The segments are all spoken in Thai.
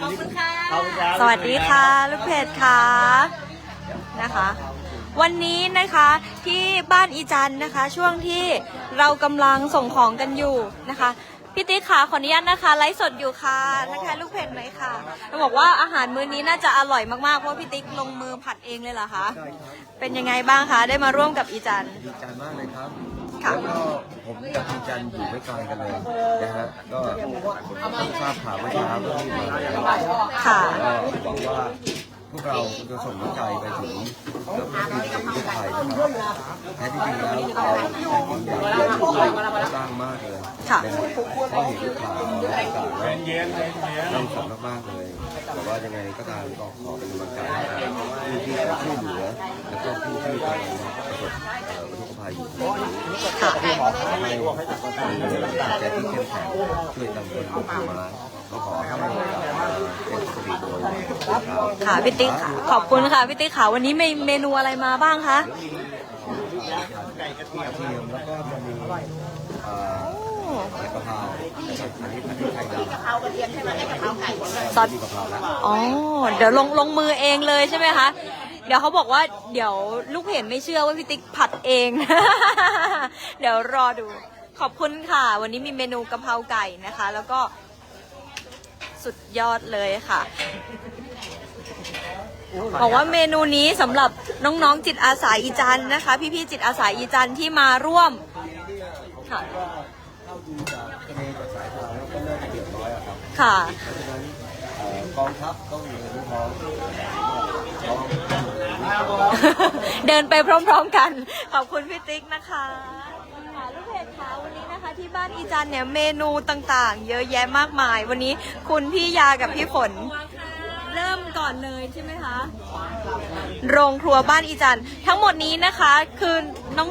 ขอบคุณค่ะสวัสดีค่ะ ลูกเพจค่ะนะคะ วันนี้นะคะที่บ้านอีจันนะคะ ช่วงที่เรากำลังส่งของกันอยู่นะคะพี่ติ๊กค่ะขออนุญาตนะคะไลฟ์สดอยู่ค่ะทักทายลูกเพจหน่อยค่ะเราบอกว่าอาหารมื้อนี้น่าจะอร่อยมากๆเพราะว่าพี่ติ๊กลงมือผัดเองเลยเหรอคะใช่ครับเป็นยังไงบ้างคะได้มาร่วมกับอีจันดีใจมากเลยครับ ค่ะแล้วก็ผมกับพี่จันอยู่ไม่ไกลกันเลยนะฮะก็ผมทราบข่าวเมื่อเช้าก็รีบมาเลยครับค่ะ ก็หวังว่า พวกเราจะส่งน้ำใจไปถึงกับประเทศไทยนะครับแท้ที่จริงแล้วเราแท้จริงอยากช่วยสร้างมากเลยค่ะนะฮะเพราะเห็นข่าวต่างๆแล้วเราสนมากๆเลย แต่ว่ายังไงก็ตามก็ขอเป็นกำลังใจให้กับผู้ที่ช่วยเหลือแล้วก็ผู้ที่กำลังประสบอ่ออุทกภัยอยู่ค่ะให้มีจิตใจที่เข้มแข็งช่วยกันคนลุกขึ้นมา ก็ขอให้เป็นสิริโดยครับค่ะพี่ติ๊กค่ะขอบคุณค่ะพี่ติ๊กค่ะวันนี้มีเมนูอะไรมาบ้างคะกระเทียมแล้วก็จะมีเอ่อโอ้ใบกะเพราอันนี้อันนี้ไข่ดำเอากระเทียมใช่ไหมกะเพราไก่ซอสมีกะเพราแล้วอ๋อเดี๋ยวลงลงมือเองเลยใช่ไหมคะเดี๋ยวเขาบอกว่าเดี๋ยวลูกเพจไม่เชื่อว่าพี่ติ๊กผัดเอง เดี๋ยวรอดูขอบคุณค่ะ วันนี้มีเมนูกะเพราไก่นะคะ แล้วก็ สุดยอดเลยค่ะ บอกว่าเมนูนี้สำหรับน้องๆจิตอาสาอีจันนะคะ พี่ๆจิตอาสาอีจันที่มาร่วมค่ะเข้าดูจากทะเลจากสายตาแล้วก็เริ่มเดือดร้อยอะครับค่ะ เพราะฉะนั้นเอ่อกองทัพต้องมีลูกน้องน้อง เดินไปพร้อมๆกัน ขอบคุณพี่ติ๊กนะคะค่ะลูกเพจคะวันนี้นะคะ ที่บ้านอีจันเนี่ยเมนูต่างๆ เยอะแยะมากมาย วันนี้คุณพี่ยากับพี่ฝน เริ่มก่อนเลยใช่ไหมคะ โรงครัวบ้านอีจันทั้งหมดนี้นะคะคือ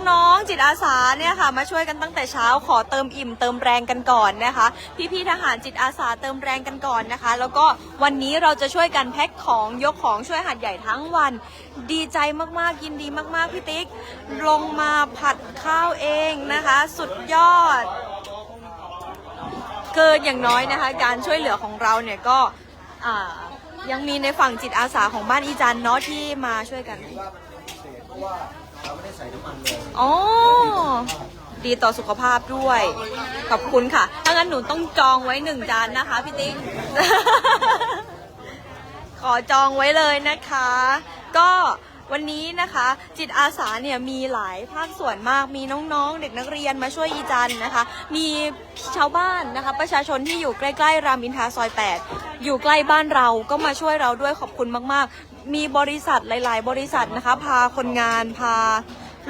น้องๆจิตอาสาเนี่ยค่ะ มาช่วยกันตั้งแต่เช้าขอเติมอิ่มเติมแรงกันก่อนนะคะ พี่ๆทหารจิตอาสาเติมแรงกันก่อนนะคะ แล้วก็วันนี้เราจะช่วยกันแพ็คของยกของช่วยหัดใหญ่ทั้งวัน ดีใจมากๆยินดีมากๆพี่ติ๊กลงมาผัดข้าวเองนะคะ สุดยอดเกินอย่างน้อยนะคะ การช่วยเหลือของเราเนี่ยก็อ่า ยังมีในฝั่งจิตอาสาของบ้านอีจันเนาะที่มาช่วยกันเพราะว่าเราไม่ได้ใส่น้ำมันเลย อ๋อ ดีต่อสุขภาพด้วย ขอบคุณค่ะ ถ้างั้นหนูต้องจองไว้หนึ่งจานนะคะพี่ติ๊ก ขอจองไว้เลยนะคะ ก็ วันนี้นะคะ จิตอาสาเนี่ยมีหลายภาคส่วนมากมีน้องๆ เด็กนักเรียนมาช่วยอีจันนะคะ มีชาวบ้านนะคะ ประชาชนที่อยู่ใกล้ๆ รามอินทราซอย 8 อยู่ใกล้บ้านเราก็มาช่วยเราด้วยขอบคุณมากๆ มีบริษัทหลายๆ บริษัทนะคะ พาคนงานพา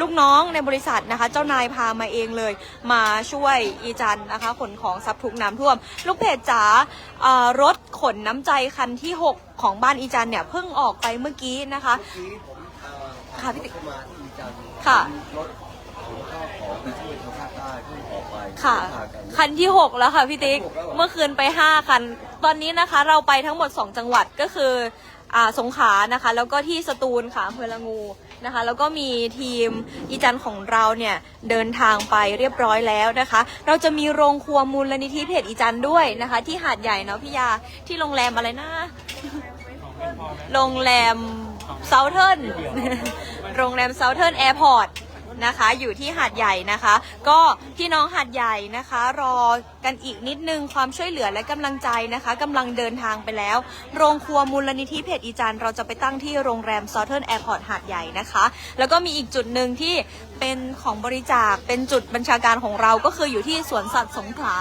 ลูกน้องในบริษัทนะคะ เจ้านายพามาเองเลย มาช่วยอีจันนะคะ ขนของซับทุกน้ำท่วม ลูกเพจจ๋ารถขนน้ำใจคันที่ 6 ของบ้านอีจันเนี่ยเพิ่งออกไปเมื่อกี้นะคะ ค่ะพี่ติ๊ก เข้ามาอีจันทร์ค่ะรถขนข้าวของไปช่วยชาวภาคใต้เพิ่งออกไปค่ะพากัน คันที่ 6 แล้วค่ะพี่ติ๊กเมื่อคืนไป 5 คัน ตอนนี้นะคะเราไปทั้งหมด 2 จังหวัดก็คืออ่าสงขลานะคะ แล้วก็ที่สตูลค่ะอำเภอละงูนะคะ แล้วก็มีทีมอีจันของเราเนี่ยเดินทางไปเรียบร้อยแล้วนะคะ เราจะมีโรงครัวมูลนิธิเพจอีจันด้วยนะคะ ที่หาดใหญ่เนาะพี่ยาที่โรงแรมอะไรนะ โรงแรม เซาเทิร์นโรงแรมเซาเทิร์นแอร์พอร์ตนะคะ อยู่ที่หาดใหญ่นะคะ ก็พี่น้องหาดใหญ่นะคะ รอกันอีกนิดนึงความช่วยเหลือและกำลังใจนะคะกำลังเดินทางไปแล้ว โรงครัวมูลนิธิเพจอีจันเราจะไปตั้งที่โรงแรมเซาเทิร์นแอร์พอร์ตหาดใหญ่นะคะ แล้วก็มีอีกจุดหนึ่งที่เป็นของบริจาคเป็นจุดบัญชาการของเราก็คืออยู่ที่สวนสัตว์สงขลา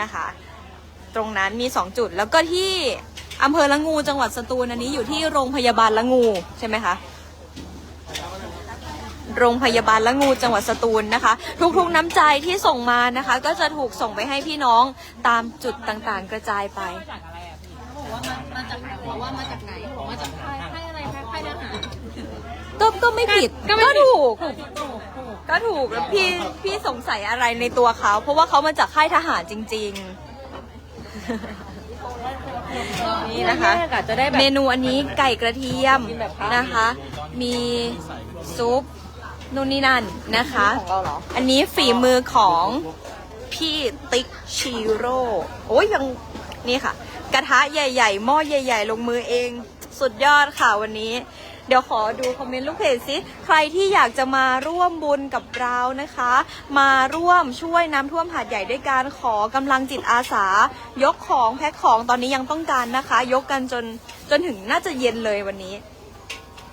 นะคะ ตรงนั้นมี 2 จุดแล้วก็ที่ อำเภอละงูจังหวัดสตูลอันนี้อยู่ที่โรงพยาบาลละงูใช่ไหมคะโรงพยาบาลละงูจังหวัดสตูลนะคะ ทุกๆน้ำใจที่ส่งมานะคะ ก็จะถูกส่งไปให้พี่น้องตามจุดต่างๆ กระจายไปบอกว่ามามาจากไหนบอกว่ามาจากไหนบอกมาจากค่ายค่ายอะไรค่ายค่ายทหารก็ก็ไม่ผิดก็ไม่ก็ผิดถูกก็ถูกแล้วพี่พี่สงสัยอะไรในตัวเขา เพราะว่าเขามาจากค่ายทหารจริง ๆ นี่นะคะจะได้แบบเมนูอันนี้ไก่กระเทียมกินแบบพระนะคะ มีซุปนู่นนี่นั่นนะคะของเราเหรออันนี้ฝีมือของพี่ติ๊กชิโร่โอ้ยยังนี่ค่ะ กระทะใหญ่ ๆ หม้อใหญ่ ๆ ลงมือเอง สุดยอดค่ะวันนี้ เดี๋ยวขอดูคอมเมนต์ลูกเพจสิใครที่อยากจะมาร่วมบุญกับเรานะคะ มาร่วมช่วยน้ำท่วมหาดใหญ่ด้วยการขอกำลังจิตอาสา ยกของแพ็คของตอนนี้ยังต้องการนะคะ ยกกันจนจนถึงน่าจะเย็นเลยวันนี้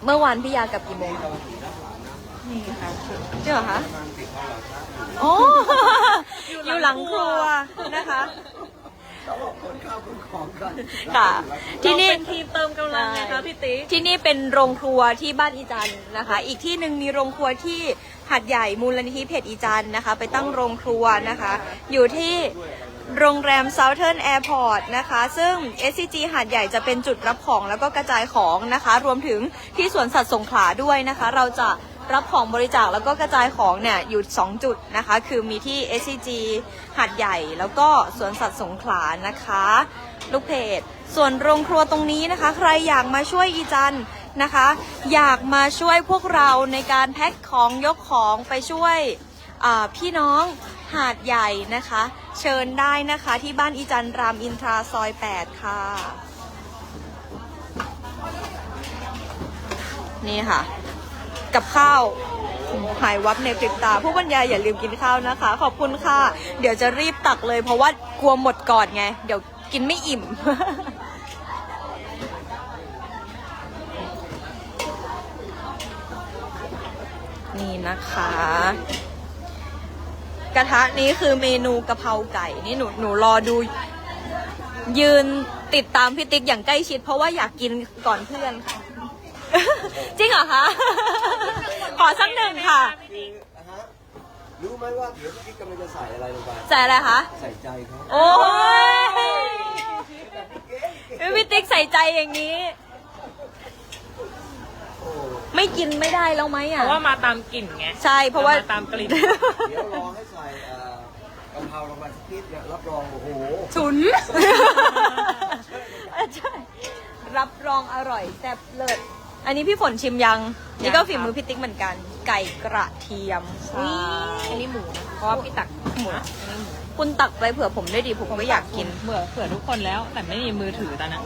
เมื่อวานพี่ยากับกี่โมงนี่ค่ะจริงเหรอคะโอ้อยู่หลังครัวนะคะ ค่ะ ที่นี่ เราเป็นทีมเติมกำลังไงคะพี่ติ๊ก ที่นี่เป็นโรงครัวที่บ้านอีจันนะคะ อีกที่หนึ่งมีโรงครัวที่หัดใหญ่มูลนิธิเพจอีจันนะคะ ไปตั้งโรงครัวนะคะ อยู่ที่โรงแรม Southern Airport นะคะ ซึ่ง SCG หาดใหญ่จะเป็นจุดรับของแล้วก็กระจายของนะคะ รวมถึงที่สวนสัตว์สงขลาด้วยนะคะ เราจะ รับของบริจาคแล้วก็กระจายของเนี่ยอยู่ 2 จุดนะคะ คือมีที่ SCG หาดใหญ่แล้วก็สวนสัตว์สงขลานะคะ ลูกเพจ ส่วนโรงครัวตรงนี้นะคะ ใครอยากมาช่วยอีจันนะคะ อยากมาช่วยพวกเราในการแพ็คของยกของไปช่วยพี่น้องหาดใหญ่นะคะ เชิญได้นะคะที่บ้านอีจันรามอินทราซอย 8 ค่ะ นี่ค่ะ กับข้าวหายวับในพริบตา ผู้บรรยายอย่าลืมกินข้าวนะคะ ขอบคุณค่ะ เดี๋ยวจะรีบตักเลย เพราะว่ากลัวหมดก่อนไง เดี๋ยวกินไม่อิ่ม นี่นะคะ กระทะนี้คือเมนูกะเพราไก่นี่หนูหนูรอดู ยืนติดตามพี่ติ๊กอย่างใกล้ชิด เพราะว่าอยากกินก่อนเพื่อนค่ะ จริงเหรอคะ ขอสักหนึ่งค่ะ นะฮะรู้ไหมว่าเดี๋ยวพี่กำลังจะใส่อะไรลงไปใส่อะไรคะ ใส่ใจเขาโอ้ยพี่ติ๊กใส่ใจอย่างนี้ โอ้ไม่กินไม่ได้แล้วไหมเพอะ ราะว่ามาตามกลิ่นไงใช่ เพราะว่า มตามกลิ่น เดี๋ยวรอให้ใส่เอ่อกะเพราลงไปสักนิดเนี่ยรับรองโอ้โหฉุน ใช่ รับรองอร่อยแซ่บเลิศ อันนี้พี่ฝนชิมยัง นี่ก็ยังครับฝีมือพี่ติ๊กเหมือนกัน ไก่กระเทียมอันนี้หมูนะเพราะว่าพี่ตักหมูอันนี้หมูคุณตักไปเผื่อผมด้วยดีผมก็อยากกินเบื่อเผื่อทุกคนแล้ว แต่ไม่มีมือถือตอนนั้น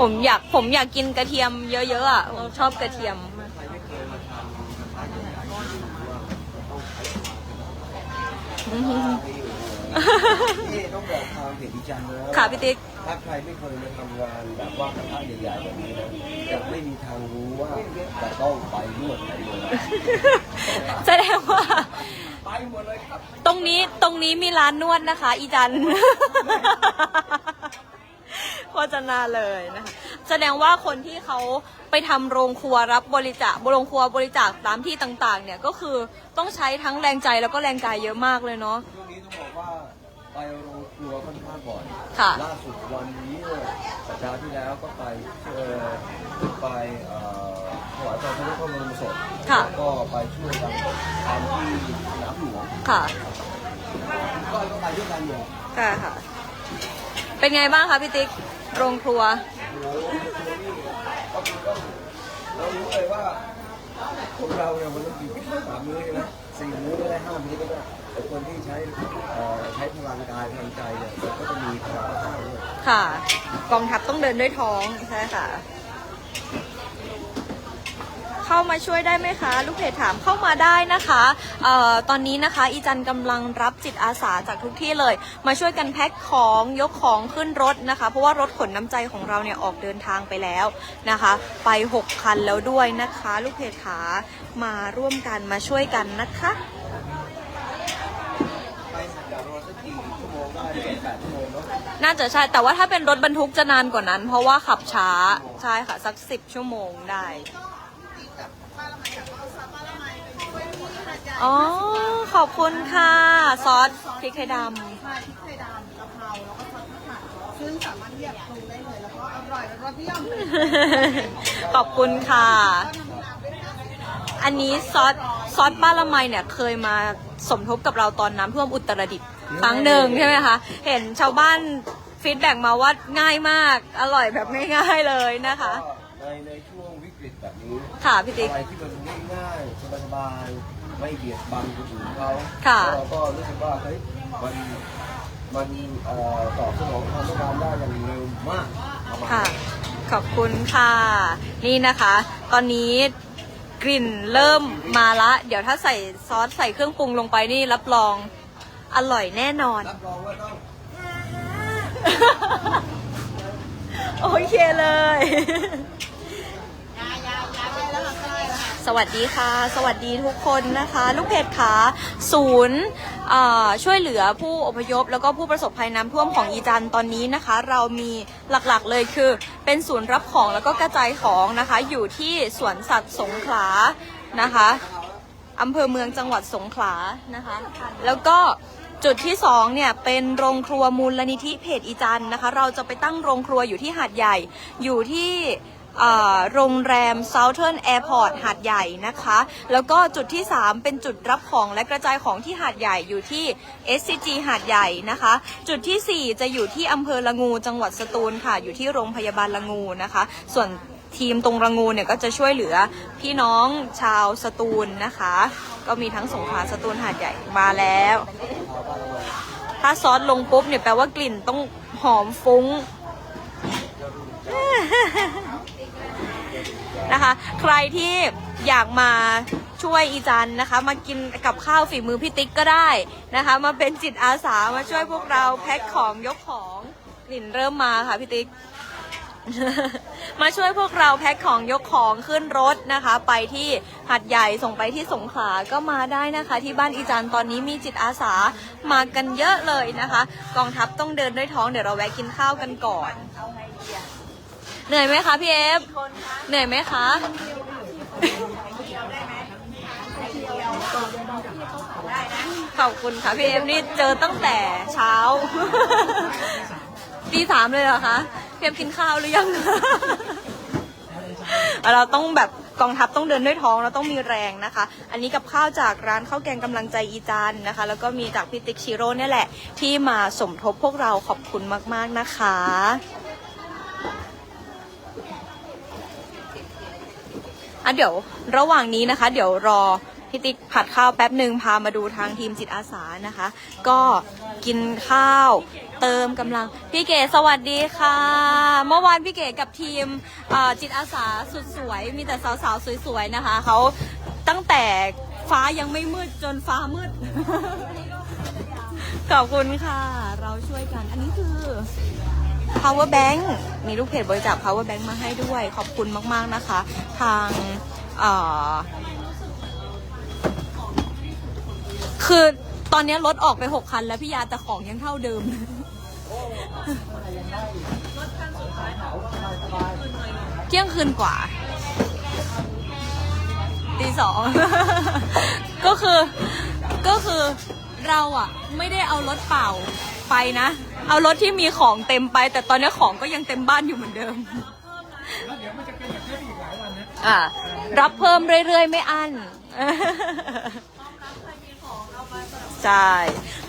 ผมอยากผมอยากกินกระเทียมเยอะๆอะผมชอบกระเทียม นี่ต้องบอกทางเพจดิจันนะค่ะพี่ติ๊ก ถ้าใครไม่เคยมาทำงานแบบว่ากระทะใหญ่ๆแบบนี้นะจะไม่มีทางรู้ว่าจะต้องไปนวดไหนเลยแสดงว่า ไปหมดเลยครับตรงนี้ตรงนี้มีร้านนวดนะคะ อีจันโฆษณาเลยนะคะแสดงว่าคนที่เขาไปทำโรงครัวรับบริจาคโรงครัวบริจาคตามที่ต่างๆ เนี่ยก็คือต้องใช้ทั้งแรงใจแล้วก็แรงกายเยอะมากเลยเนาะ ช่วงนี้ต้องบอกว่า ไปโรงครัวค่อนข้างบ่อยค่ะ ล่าสุดวันนี้เนี่ยสัปดาห์ที่แล้วก็ไปเอ่อไปเอ่อถวายความเคารพพระบรมศพค่ะ แล้วก็ไปช่วยกันทำที่สนามหลวงค่ะก็ก็ไปด้วยกันเนี่ยค่ะค่ะ เป็นไงบ้างคะพี่ติ๊ก โรงครัว โอ้โหนี่ก็คือต้องเรารู้เลยว่าคนเราเนี่ยมันต้องกินสามมื้อใช่ไหมสี่มื้อก็ได้ห้ามื้อก็ได้แต่ คนที่ใช้เอ่อใช้พลังกายพลังใจเนี่ยก็จะมีพลังข้างด้วยค่ะ กองทัพต้องเดินด้วยท้องใช่ค่ะ เข้ามาช่วยได้ไหมคะ ลูกเพจถามเข้ามาได้นะคะเอ่อตอนนี้นะคะ อีจันกำลังรับจิตอาสาจากทุกที่เลย มาช่วยกันแพ็คของยกของขึ้นรถนะคะ เพราะว่ารถขนน้ำใจของเราเนี่ยออกเดินทางไปแล้วนะคะ ไป 6 คันแล้วด้วยนะคะ ลูกเพจขามาร่วมกันมาช่วยกันนะคะ ไปจากรถสักกี่ชั่วโมงได้เจ็ดแปดชั่วโมงเนาะน่าจะใช่ แต่ว่าถ้าเป็นรถบรรทุกจะนานกว่านั้น เพราะว่าขับช้า ใช่ค่ะ สักสิบชั่วโมงได้ อ๋อ ขอบคุณค่ะ ซอสพริกไทยดใช่พริกไทยดำกะเพราแล้วก็ซอสมะขามซึ่งสามารถที่จะปรุงได้เลยแล้วก็อร่อยและรสนิยมเลยำขอบคุณค่ะก็น้ำน้ำด้วยนะอันนี้ซอสซอสป้าละไมเนี่ยเคยมาสมทบกับเราตอนน้ำท่วมอุตรดิตถ์ ครั้งหนึ่งใช่ไหมคะ เห็นชาวบ้านฟีดแบ็กมาว่าง่ายมาก อร่อยแบบง่ายๆเลยนะคะก็ในในช่วงวิกฤตแบบนี้ค่ะพี่ติ๊ก อะไรที่มันง่ายๆสบายๆไม่เบียดบังคนอื่นเขาค่ะเราก็รู้สึกว่าเฮ้ยมันมันเอ่อตอบสนองความต้องการได้อย่างเร็วมากประมาณค่ะ นั้น ขอบคุณค่ะ นี่นะคะ ตอนนี้กลิ่นเริ่มมาละ เดี๋ยวถ้าใส่ซอสใส่เครื่องปรุงลงไปนี่รับรอง อร่อยแน่นอน รับรองว่าต้องโอเคเลยยายายาไปแล้วหลังใกล้แล้วค่ะสวัสดีค่ะ สวัสดีทุกคนนะคะ ลูกเพจขาศูนย์อ่าช่วยเหลือผู้อพยพ แล้วก็ผู้ประสบภัยน้ำท่วมของอีจันทร์ตอนนี้นะคะ เรามีหลักๆเลยคือ เป็นศูนย์รับของแล้วก็กระจายของนะคะ อยู่ที่สวนสัตว์สงขลานะคะอำเภอเมืองจังหวัดสงขลานะคะ แล้วก็ จุดที่สองเนี่ย เป็นโรงครัวมูลนิธิเพจอีจันนะคะ เราจะไปตั้งโรงครัวอยู่ที่หาดใหญ่ อยู่ที่โรงแรม Southern Airport หาดใหญ่นะคะ แล้วก็จุดที่ 3 เป็นจุดรับของและกระจายของที่หาดใหญ่อยู่ที่ SCG หาดใหญ่นะคะ จุดทีสี่4 จะอยู่ที่อำเภอละงูจังหวัดสตูลค่ะ อยู่ที่โรงพยาบาลละงูนะคะ ส่วนทีมตรงละงูเนี่ยก็จะช่วยเหลือพี่น้องชาวสตูลนะคะ ก็มีทั้งสงขลาสตูลหาดใหญ่มาแล้ว ถ้าซอสลงปุ๊บเนี่ยแปลว่ากลิ่นต้องหอมฟุ้ง นะคะ ใครที่อยากมาช่วยอีจันนะคะ มากินกับข้าวฝีมือพี่ติ๊กก็ได้นะคะ มาเป็นจิตอาสามาช่วยพวกเราแพ็คของยกของกลิ่นเริ่มมาค่ะพี่ติ๊ก มาช่วยพวกเราแพ็คของยกของขึ้นรถนะคะ ไปที่หัดใหญ่ส่งไปที่สงขลาก็มาได้นะคะ ที่บ้านอีจันตอนนี้มีจิตอาสามากันเยอะเลยนะคะ กองทัพต้องเดินด้วยท้องเดี๋ยวเราแวะกินข้าวกันก่อน เหนื่อยไหมคะพี่เอฟเหนื่อยไหมคะขอบคุณค่ะพี่เอฟนี่เจอตั้งแต่เช้าตีสามเลยเหรอคะ พี่เอฟกินข้าวหรือยัง เราต้องแบบกองทัพต้องเดินด้วยท้องเราต้องมีแรงนะคะ อันนี้กับข้าวจากร้านข้าวแกงกำลังใจอีจันนะคะ แล้วก็มีจากพี่ติ๊กชิโร่เนี่ยแหละ ที่มาสมทบพวกเราขอบคุณมาก ๆนะคะ อะเดี๋ยวระหว่างนี้นะคะ เดี๋ยวรอ พี่ติ๊กผัดข้าวแป๊บหนึ่งพามาดูทางทีมจิตอาสานะคะ ก็กินข้าวเติมกำลัง พี่เก๋สวัสดีค่ะ เมื่อวานพี่เก๋กับทีมจิตอาสาสุดสวย มีแต่สาวๆสวยๆนะคะเขาตั้งแต่ฟ้ายังไม่มืดจนฟ้ามืด ขอบคุณค่ะ เราช่วยกัน อันนี้คือ power bank มีลูกเพจบริจาค power bank มาให้ด้วย ขอบคุณมาก ๆ นะคะ ทาง คือตอนนี้รถออกไป6คัน แล้วพี่ยาแต่ของยังเท่าเดิม เที่ยงคืนกว่าตีสองก็คือก็คือเราอะไม่ได้เอารถเปล่าไปนะ เอารถที่มีของเต็มไป แต่ตอนนี้ของก็ยังเต็มบ้านอยู่เหมือนเดิมอ่ารับเพิ่มเรื่อยๆ ไม่อั้น ใช่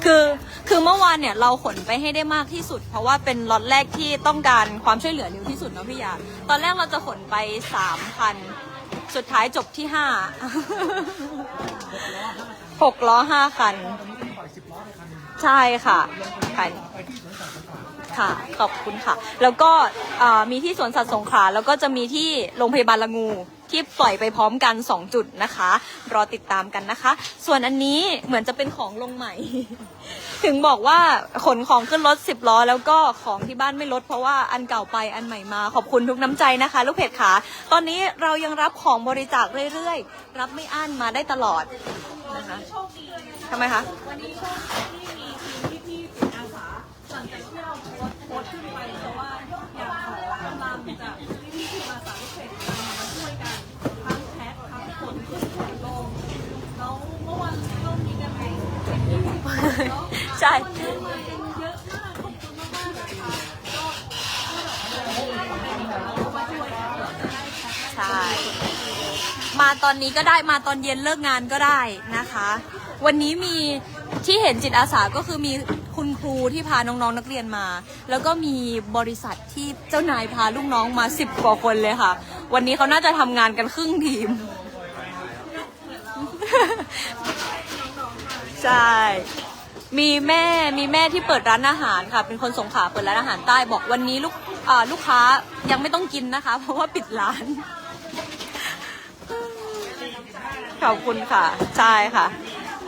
คือคือเมื่อวานเนี่ยเราขนไปให้ได้มากที่สุด เพราะว่าเป็นล็อตแรกที่ต้องการความช่วยเหลือเร็วที่สุดเนาะพี่ยาตอนแรกเราจะขนไปสามพันสุดท้ายจบที่ห้าหกล้อห้าคัน ใช่ค่ะค่ะค่ะขอบคุณค่ะ แล้วก็มีที่สวนสัตว์สงขลาแล้วก็จะมีที่โรงพยาบาลละงู ที่ปล่อยไปพร้อมกัน 2 จุดนะคะ รอติดตามกันนะคะ ส่วนอันนี้เหมือนจะเป็นของลงใหม่ ถึงบอกว่าขนของขึ้นรถ 10 ล้อ แล้วก็ของที่บ้านไม่ลดเพราะว่าอันเก่าไปอันใหม่มา ขอบคุณทุกน้ำใจนะคะ ลูกเพจขาตอนนี้เรายังรับของบริจาคเรื่อยๆ รับไม่อั้นมาได้ตลอดนะคะทำไมคะวันนี้โชคดีที่มีทีมพี่ๆจิตอาสาหลังจากที่เราโพสต์ขึ้นไปเพราะว่าอยากขอกำลังจา พ็คใช่ มาตอนนี้ก็ได้มาตอนเย็นเลิกงานก็ได้นะคะ วันนี้มีที่เห็นจิตอาสาก็คือมีคุณครูที่พาน้องๆนักเรียนมา แล้วก็มีบริษัทที่เจ้านายพาลูกน้องมาสิบกว่าคนเลยค่ะ วันนี้เขาน่าจะทำงานกันครึ่งทีม ใช่ มีแม่มีแม่ที่เปิดร้านอาหารค่ะ เป็นคนสงขลาเปิดร้านอาหารใต้บอกวันนี้ลูกอ่าลูกค้ายังไม่ต้องกินนะคะ เพราะว่าปิดร้าน ขอบคุณค่ะ ใช่ค่ะ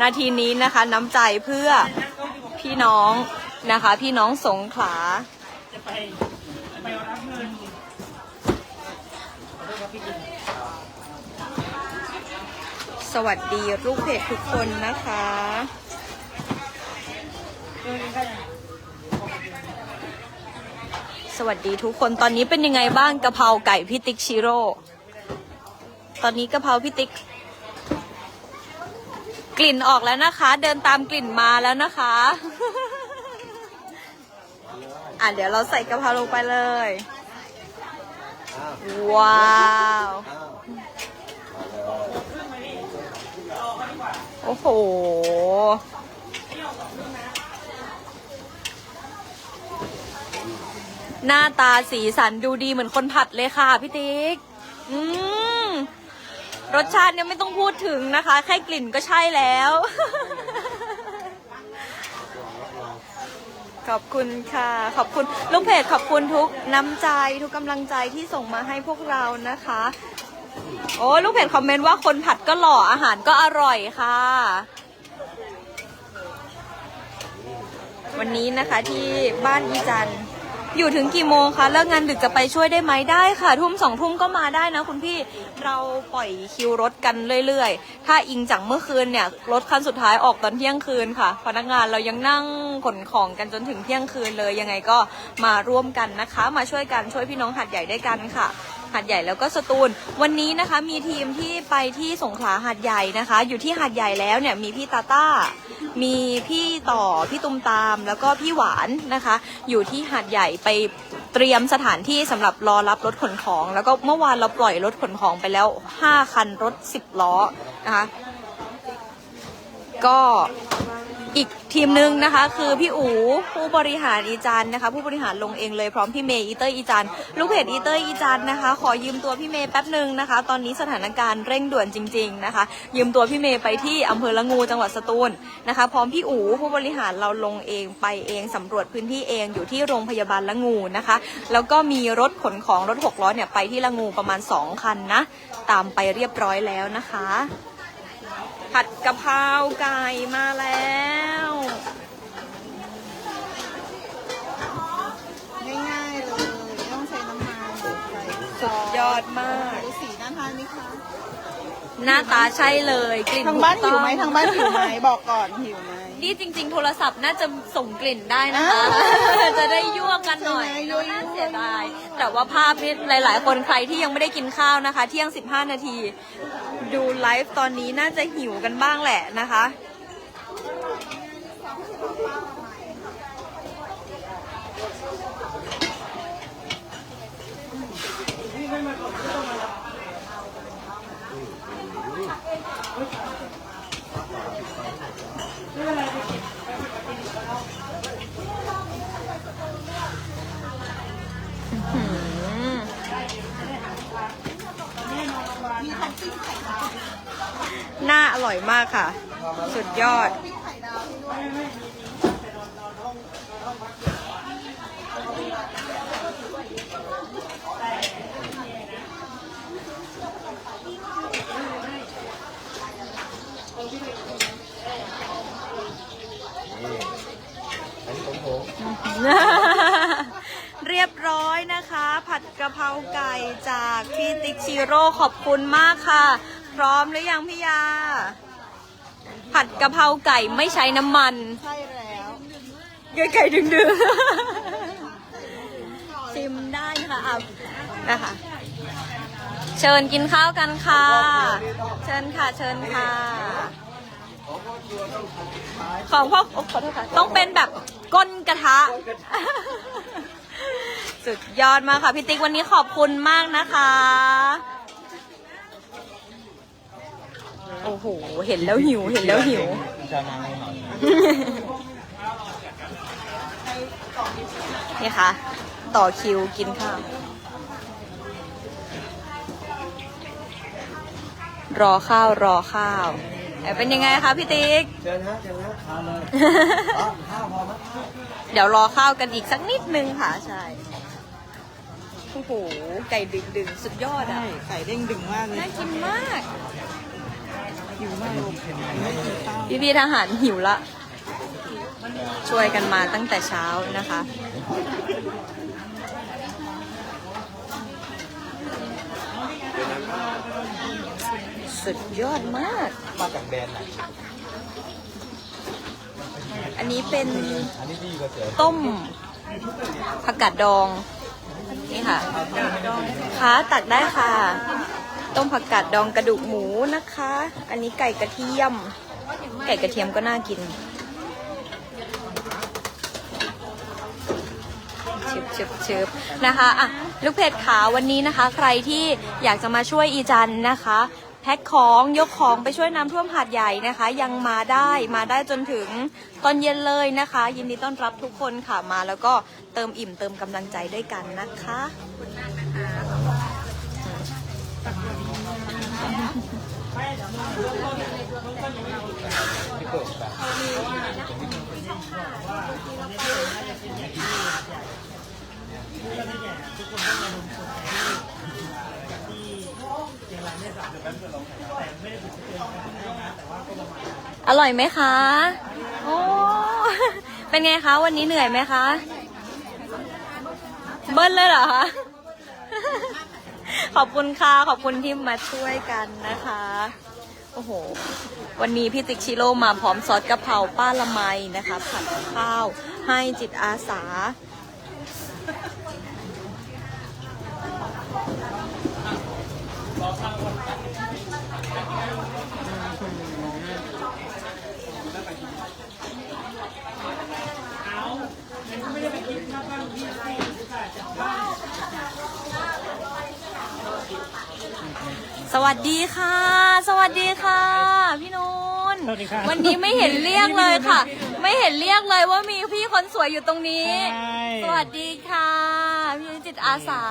นาทีนี้นะคะ น้ำใจเพื่อพี่น้องนะคะ พี่น้องสงขลา สวัสดีลูกเพจทุกคนนะคะ สวัสดีทุกคนตอนนี้เป็นยังไงบ้างกะเพราไก่พี่ติ๊กชิโร่ตอนนี้กะเพราพี่ติ๊ก กลิ่นออกแล้วนะคะ เดินตามกลิ่นมาแล้วนะคะ อะเดี๋ยวเราใส่กะเพราลงไปเลย ว้าว อ้โห หน้าตาสีสันดูดีเหมือนคนผัดเลยค่ะพี่ติ๊ก อืม รสชาติเนี่ยไม่ต้องพูดถึงนะคะ แค่กลิ่นก็ใช่แล้ว ขอบคุณค่ะ ขอบคุณลูกเพจขอบคุณทุกน้ำใจทุกกำลังใจที่ส่งมาให้พวกเรานะคะ โอ้ลูกเพจคอมเมนต์ว่าคนผัดก็หล่ออาหารก็อร่อยค่ะ วันนี้นะคะที่บ้านอีจันอยู่ถึงกี่โมงคะเลิกงานดึกจะไปช่วยได้ไหมได้ค่ะ ทุ่มสองทุ่มก็มาได้นะคุณพี่เราปล่อยคิวรถกันเรื่อยๆ ถ้าอิงจากเมื่อคืนเนี่ยรถคันสุดท้ายออกตอนเที่ยงคืนค่ะ พนักงานเรายังนั่งขนของกันจนถึงเที่ยงคืนเลยยังไงก็มาร่วมกันนะคะ มาช่วยกันช่วยพี่น้องหัดใหญ่ได้กันค่ะ หาดใหญ่แล้วก็สตูล วันนี้นะคะมีทีมที่ไปที่สงขลาหาดใหญ่นะคะ อยู่ที่หาดใหญ่แล้วเนี่ยมีพี่ตาต้า มีพี่ต่อพี่ตุมตาม แล้วก็พี่หวานนะคะ อยู่ที่หาดใหญ่ไปเตรียมสถานที่สำหรับรอรับรถขนของ แล้วก็เมื่อวานเราปล่อยรถขนของไปแล้ว 5 คันรถ 10 ล้อนะคะก็ อีกทีมหนึ่งนะคะ คือพี่อูผู้บริหารอีจันนะคะ ผู้บริหารลงเองเลยพร้อมพี่เมย์อีเตอร์อีจันลูกเพจอีเตอร์อีจันนะคะ ขอยืมตัวพี่เมย์แป๊บหนึ่งนะคะ ตอนนี้สถานการณ์เร่งด่วนจริง ๆนะคะ ยืมตัวพี่เมย์ไปที่อำเภอละงูจังหวัดสตูลนะคะ พร้อมพี่อูผู้บริหารเราลงเองไปเองสำรวจพื้นที่เองอยู่ที่โรงพยาบาลละงูนะคะ แล้วก็มีรถขนของรถหกล้อเนี่ยไปที่ละงูประมาณสองคันนะตามไปเรียบร้อยแล้วนะคะ ผัดกะเพราไก่มาแล้ว ง่ายๆเลยไม่ต้องใช้น้ำมันใส่ซอสยอดมาก ดูสีน่าทานไหมคะหน้าตาใช่เลยกลิ่นทางบ้านถูหิกวต้องไหมทางบ้านหิวไหมบอกก่อนหิวไหม นี่จริง ๆ โทรศัพท์น่าจะส่งกลิ่นได้นะคะ อ่าจะได้ยั่วกันหน่อยใช่ไหมยั่วๆน่าเสียดายแต่ว่าภาพนี้หลาย ๆ คนใครที่ยังไม่ได้กินข้าวนะคะ เที่ยง 15 นาที ดูไลฟ์ตอนนี้น่าจะหิวกันบ้างแหละนะคะอื มีท็อปปิ้งไข่ดาวน่าอร่อยมากค่ะ สุดยอดปิ้งไข่ดาวให้ด้วยเรียบร้อยนะคะ ผัดกะเพราไก่จากพี่ติ๊กชิโร่ขอบคุณมากค่ะ พร้อมหรือยังพี่ยา ผัดกะเพราไก่ไม่ใช้น้ำมัน ใช่แล้วไก่ไก่ดึงดึงชิมได้ค่ะอะนะคะเชิญกินข้าวกันค่ะ เชิญค่ะ เชิญค่ะ ของพ่อโอ้ขอโทษค่ะ ต้องเป็นแบบก้นกระทะ สุดยอดมากค่ะพี่ติ๊กวันนี้ขอบคุณมากนะคะ โอ้โห เห็นแล้วหิว เห็นแล้วหิวนี่ค่ะ ต่อคิวกินข้าว รอข้าวรอข้าวเอ่อเป็นยังไงคะพี่ติ๊ก เชิญฮะเชิญฮะทานเลยข้าวพอไหม เดี๋ยวรอข้าวกันอีกสักนิดนึงค่ะ ใช่ โอ้โห ไก่ดึงดึงๆสุดยอดอะไก่เด้งดึงมากเลยน่ากินมาก หิวมากเลยไม่กินข้าวพี่พี่ๆทหารหิวละ ช่วยกันมาตั้งแต่เช้านะคะ สุดยอดมาก มาจากแบรนด์ไหนอันนี้เป็นอันนี้พี่ก็เจอต้มผักกาดดอง นี่ค่ะค่ะตักได้ค่ะ ต้มผักกาดดองกระดูกหมูนะคะ อันนี้ไก่กระเทียม ไก่กระเทียมก็น่ากินชึบชึบชึบนะคะอะลูกเพจขาวันนี้นะคะ ใครที่อยากจะมาช่วยอีจันนะคะ แพ็คของยกของไปช่วยน้ำท่วมหาดใหญ่นะคะ ยังมาได้มาได้จนถึงตอนเย็นเลยนะคะ ยินดีต้อนรับทุกคนค่ะมาแล้วก็เติมอิ่มเติมกำลังใจด้วยกันนะคะ อร่อยไหมคะ โอ้ เป็นไงคะ วันนี้เหนื่อยไหมคะ เบิ้ลเลยเหรอคะ ขอบคุณค่ะ ขอบคุณที่มาช่วยกันนะคะ โอ้โห วันนี้พี่ติ๊กชิโร่มาพร้อมซอสกะเพราป้าละไมนะคะ ผัดข้าวให้จิตอาสา สวัสดีค่ะ สวัสดีค่ะ พี่นุนสวัสดีครับวันนี้ไม่เห็นเรียกเลยค่ะ ไม่เห็นเรียกเลยว่ามีพี่คนสวยอยู่ตรงนี้ ใช่ สวัสดีค่ะพี่จิตอาสา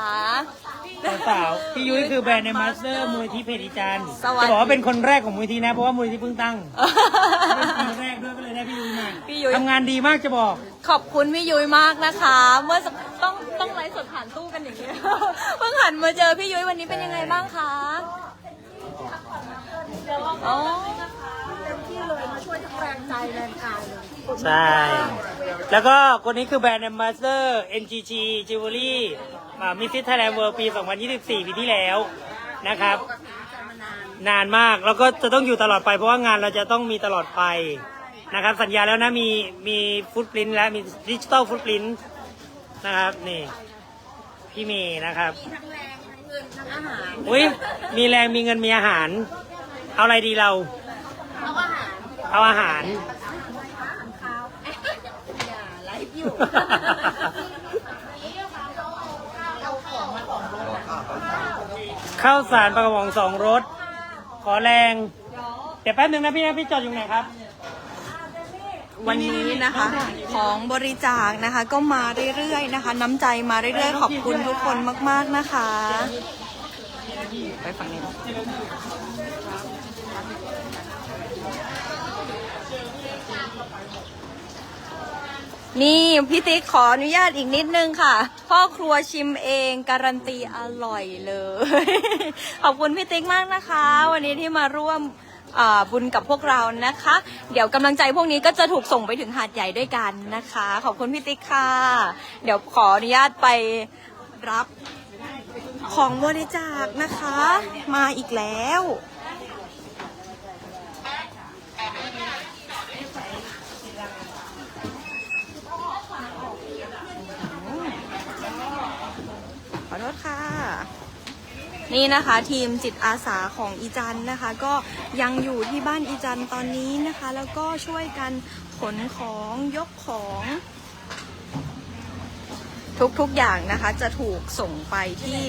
สาวๆพี่ยุ้ยคือแบรนด์ในมาสเตอร์มูลที่เพจอีจันทร์สวัสดี จะบอกว่าเป็นคนแรกของมูลที่นะ เพราะว่ามูลที่เพิ่งตั้งเป็นคนแรกด้วยก็เลยได้พี่ยุ้ยมาพี่ยุ้ย ทำงานดีมากจะบอก ขอบคุณพี่ยุ้ยมากนะคะ เมื่อสักต้องต้องไลฟ์สดผ่านตู้กันอย่างนี้ยเพิ่งหันมาเจอพี่ยุ้ยวันนี้เป็นยังไงบ้างคะ อ๋อที่เลยมาช่วยทั้งแรงใจแรงกายเลยใช่ แล้วก็คนนี้คือแบรนด์ a m ม a s เ a อร์ NGG Jewelry มิสซิสไทยแลนด์เวิร์ปี 2024 ปีที่แล้วนะครับ นานมากแล้วก็จะต้องอยู่ตลอดไปเพราะว่างานเราจะต้องมีตลอดไปนะครับ สัญญาแล้วนะมีมีฟุตปรินแล้วมีดิจิตอลฟุตปรินนะครับ นี่ พี่เมย์นะครับทั้งแรงทั้งเงินทั้งอาหารอุ้ยมีแรงมีเงินมีอาหาร เอาอะไรดีเราแล้วอาหารเอาอาหารข้าวอย่าไลฟ์อยู่ข้าวสารปลากระป๋องสองรถขอแรง เดี๋ยวแป๊บนึงนะพี่นะพี่จอดอยู่ไหนครับ วันนี้นะคะของบริจาคนะคะก็มาเรื่อยๆนะคะ น้ำใจมาเรื่อยๆ ขอบคุณทุกคนมาก ๆนะคะ ไปฝั่งนี้ นี่พี่ติ๊กขออนุญาตอีกนิดนึงค่ะ พ่อครัวชิมเองการันตีอร่อยเลย ขอบคุณพี่ติ๊กมากนะคะ วันนี้ที่มาร่วมบุญกับพวกเรานะคะ เดี๋ยวกำลังใจพวกนี้ก็จะถูกส่งไปถึงหาดใหญ่ด้วยกันนะคะ ขอบคุณพี่ติ๊กค่ะ เดี๋ยวขออนุญาตไปรับของบริจาคนะคะ มาอีกแล้ว ขอโทษค่ะ นี่นะคะ ทีมจิตอาสาของอีจันนะคะ ก็ยังอยู่ที่บ้านอีจันตอนนี้นะคะ แล้วก็ช่วยกันขนของยกของทุกๆอย่างนะคะจะถูกส่งไปที่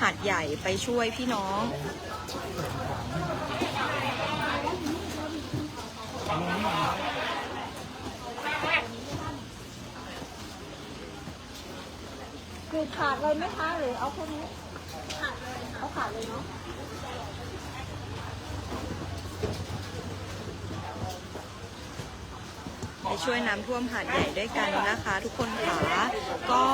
หาดใหญ่ไปช่วยพี่น้อง คือขาดเลยไหมคะหรือเอาแค่นี้ ขาดเลยเนาะช่วยน้ำท่วมหาดใหญ่ด้วยกันนะคะ ทุกคนค่ะก็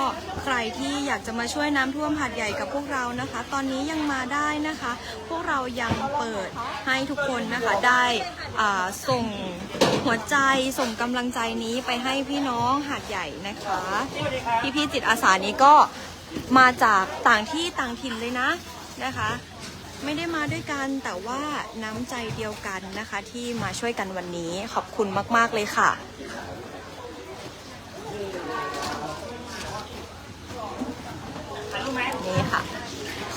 ใครที่อยากจะมาช่วยน้ำท่วมหาดใหญ่กับพวกเรานะคะ ตอนนี้ยังมาได้นะคะ พวกเรายังเปิดให้ทุกคนนะคะได้ส่งหัวใจส่งกำลังใจนี้ไปให้พี่น้องหาดใหญ่นะคะพี่ๆจิตอาสานี้ก็มาจากต่างที่ต่างถิ่นเลยนะ นะคะ ไม่ได้มาด้วยกันแต่ว่าน้ำใจเดียวกันนะคะ ที่มาช่วยกันวันนี้ขอบคุณมาก ๆ เลยค่ะ นี่ค่ะ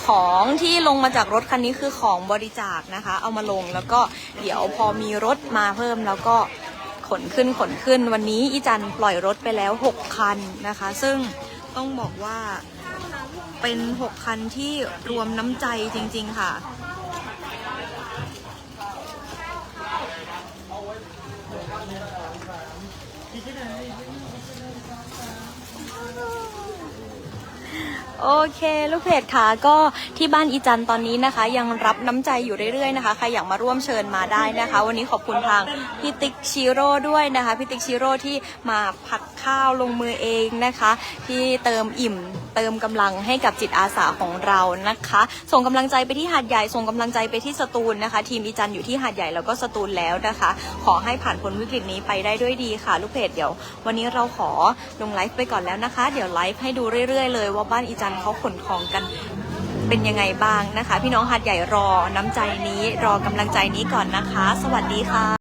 ของที่ลงมาจากรถคันนี้คือของบริจาคนะคะ เอามาลงแล้วก็เดี๋ยวพอมีรถมาเพิ่มแล้วก็ขนขึ้นขนขึ้นวันนี้อีจันปล่อยรถไปแล้ว 6 คันนะคะ ซึ่งต้องบอกว่า เป็น 6 คันที่รวมน้ำใจจริง ๆ ค่ะ โอเค ลูกเพจค่ะก็ที่บ้านอีจันตอนนี้นะคะ ยังรับน้ำใจอยู่เรื่อยๆนะคะใครอยากมาร่วมเชิญมาได้นะคะ วันนี้ขอบคุณทางพี่ติ๊กชิโร่ด้วยนะคะพี่ติ๊กชิโร่ที่มาผัดข้าวลงมือเองนะคะ ที่เติมอิ่มเติมกำลังให้กับจิตอาสาของเรานะคะ ส่งกำลังใจไปที่หาดใหญ่ส่งกำลังใจไปที่สตูลนะคะ ทีมอีจันอยู่ที่หาดใหญ่แล้วก็สตูลแล้วนะคะ ขอให้ผ่านพ้นวิกฤตนี้ไปได้ด้วยดีค่ะ ลูกเพจเดี๋ยว วันนี้เราขอลงไลฟ์ไปก่อนแล้วนะคะ เดี๋ยวไลฟ์ให้ดูเรื่อยๆเลยว่าบ้านอีจันเขาขนของกันเป็นยังไงบ้างนะคะ พี่น้องหาดใหญ่รอน้ำใจนี้รอกำลังใจนี้ก่อนนะคะ สวัสดีค่ะ